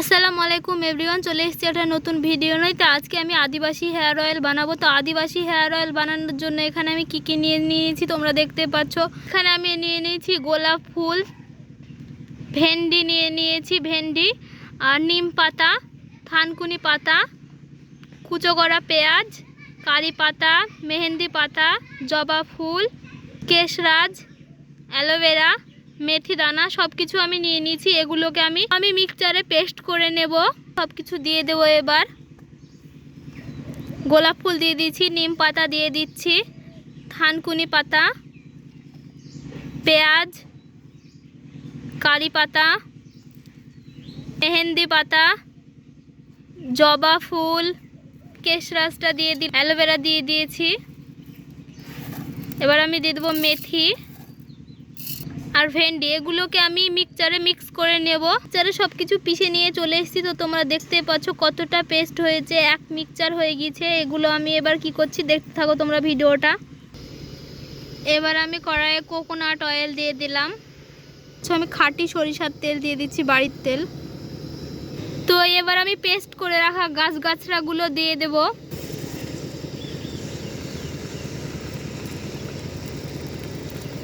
আসসালামু আলাইকুম এভরিওয়ান, চলে এসেছি একটা নতুন ভিডিও নয়। তো আজকে আমি আদিবাসী হেয়ার অয়েল বানাবো। তো আদিবাসী হেয়ার অয়েল বানানোর জন্য এখানে আমি কি কি নিয়ে নিয়েছি তোমরা দেখতে পাচ্ছ। এখানে আমি নিয়ে নিয়েছি গোলাপ ফুল, ভেন্ডি নিয়ে নিয়েছি, ভেন্ডি, আর নিম পাতা, থানকুনি পাতা, কুচো করা পেঁয়াজ, কারি পাতা, মেহেন্দি পাতা, জবা ফুল, কেশরাজ, অ্যালোভেরা মেথি দানা সব কিছু আমি নিয়ে নিয়েছি, এগুলোকে আমি আমি মিক্সচারে পেস্ট করে নেব। সব কিছু দিয়ে দেবো এবার। গোলাপ ফুল দিয়ে দিচ্ছি নিম পাতা দিয়ে দিচ্ছি থানকুনি পাতা, পেঁয়াজ, কারি পাতা, মেহেন্দি পাতা, জবা ফুল কেশরাজটা দিয়ে দিই অ্যালোভেরা দিয়ে দিয়েছি। এবার আমি দিয়ে দেবো মেথি। আর ভেন্ডি, এগুলোকে আমি মিক্সচারে মিক্স করে নেব। মিক্সচারে সব কিছু পিষে নিয়ে চলে এসেছি তো তোমরা দেখতে পাচ্ছ কতটা পেস্ট হয়েছে। এক মিক্সচার হয়ে গিয়েছে। এগুলো আমি এবার কি করছি দেখতে থাকো তোমরা ভিডিওটা। এবার আমি কড়াইয়ে কোকোনাট অয়েল দিয়ে দিলাম। আমি খাঁটি সরিষার তেল দিয়ে দিচ্ছি বাড়ির তেল। তো এবার আমি পেস্ট করে রাখা গাছ গাছড়াগুলো দিয়ে দেবো।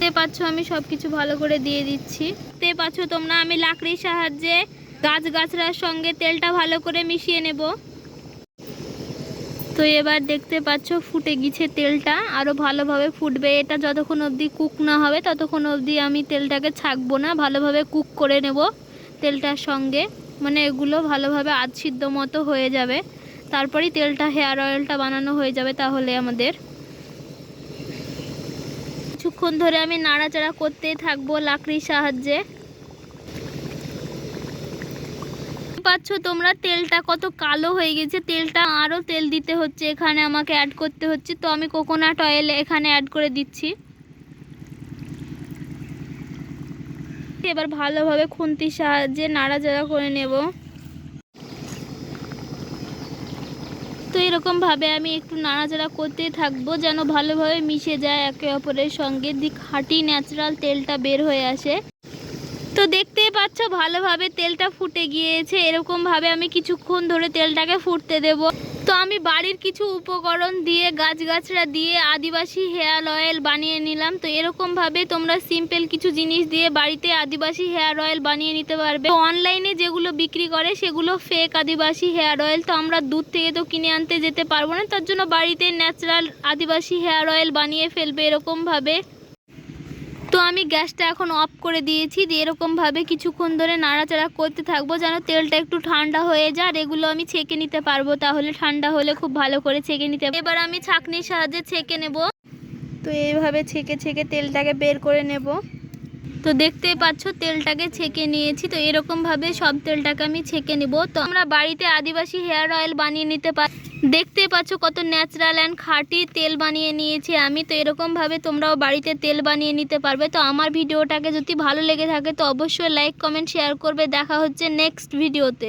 দেখতে পাচ্ছ, আমি সব কিছু ভালো করে দিয়ে দিচ্ছি। দেখতে পাচ্ছ তোমরা, আমি লাকড়ির সাহায্যে গাছ গাছড়ার সঙ্গে তেলটা ভালো করে মিশিয়ে নেব। তো এবার দেখতে পাচ্ছ, ফুটে গিয়েছে তেলটা আরও ভালোভাবে ফুটবে। এটা যতক্ষণ অবধি কুক না হবে, ততক্ষণ অবধি আমি তেলটাকে ছাকবো না, ভালোভাবে কুক করে নেব তেলটার সঙ্গে। মানে এগুলো ভালোভাবে আধ সিদ্ধ মতো হয়ে যাবে। তারপরেই তেলটা, হেয়ার অয়েলটা বানানো হয়ে যাবে তাহলে আমাদের। কিছুক্ষণ ধরে আমি নাড়াচাড়া করতেই থাকব লাকড়ির সাহায্যে। পাচ্ছ তোমরা তেলটা, কত কালো হয়ে গেছে। তেলটা আরও তেল দিতে হচ্ছে, এখানে আমাকে অ্যাড করতে হচ্ছে। তো আমি কোকোনাট অয়েল এখানে অ্যাড করে দিচ্ছি। এবার ভালোভাবে খুন্তির সাহায্যে নাড়াচাড়া করে নেব। তো এরকমভাবে আমি একটু নাড়াচাড়া করতেই থাকব যেন ভালোভাবে মিশে যায় একে অপরের সঙ্গে। দিক খাঁটি ন্যাচারাল তেলটা বের হয়ে আসে। তো দেখতেই পাচ্ছ ভালোভাবে তেলটা ফুটে গিয়েছে। এরকমভাবে আমি কিছুক্ষণ ধরে তেলটাকে ফুটতে দেব। তো আমি বাড়ির কিছু উপকরণ দিয়ে গাছগাছরা দিয়ে, আদিবাসী হেয়ার অয়েল বানিয়ে নিলাম। তো এরকমভাবে তোমরা সিম্পল কিছু জিনিস দিয়ে বাড়িতে আদিবাসী হেয়ার অয়েল বানিয়ে নিতে পারবে। অনলাইনে যেগুলো বিক্রি করে সেগুলো ফেক আদিবাসী হেয়ার অয়েল। তো আমরা দূর থেকে তো কিনে আনতে যেতে পারব না, তার জন্য বাড়িতে ন্যাচারাল আদিবাসী হেয়ার অয়েল বানিয়ে ফেলবে এরকমভাবে। তো আমি গ্যাসটা এখন অফ করে দিয়েছি দিয়ে এরকমভাবে কিছুক্ষণ ধরে নাড়াচাড়া করতে থাকব যেন তেলটা একটু ঠান্ডা হয়ে যায় আর এগুলো আমি ছেঁকে নিতে পারব। তাহলে ঠান্ডা হলে খুব ভালো করে ছেঁকে নিতে। এবার আমি ছাঁকনির সাহায্যে ছেঁকে নেব। তো এইভাবে ছেঁকে ছেঁকে তেলটাকে বের করে নেব। তো দেখতেই পাচ্ছ তেলটাকে ছেঁকে নিয়েছি। তো এরকমভাবে সব তেলটাকে আমি ছেঁকে নেব। তো আমরা বাড়িতে আদিবাসী হেয়ার অয়েল বানিয়ে নিতে পারি দেখতেই পাচ্ছ কত ন্যাচারাল অ্যান্ড খাঁটি তেল বানিয়ে নিয়েছি। আমি তো এরকমভাবে তোমরাও বাড়িতে তেল বানিয়ে নিতে পারবে। তো আমার ভিডিওটাকে যদি ভালো লেগে থাকে তো অবশ্যই লাইক কমেন্ট শেয়ার করবে। দেখা হচ্ছে নেক্সট ভিডিওতে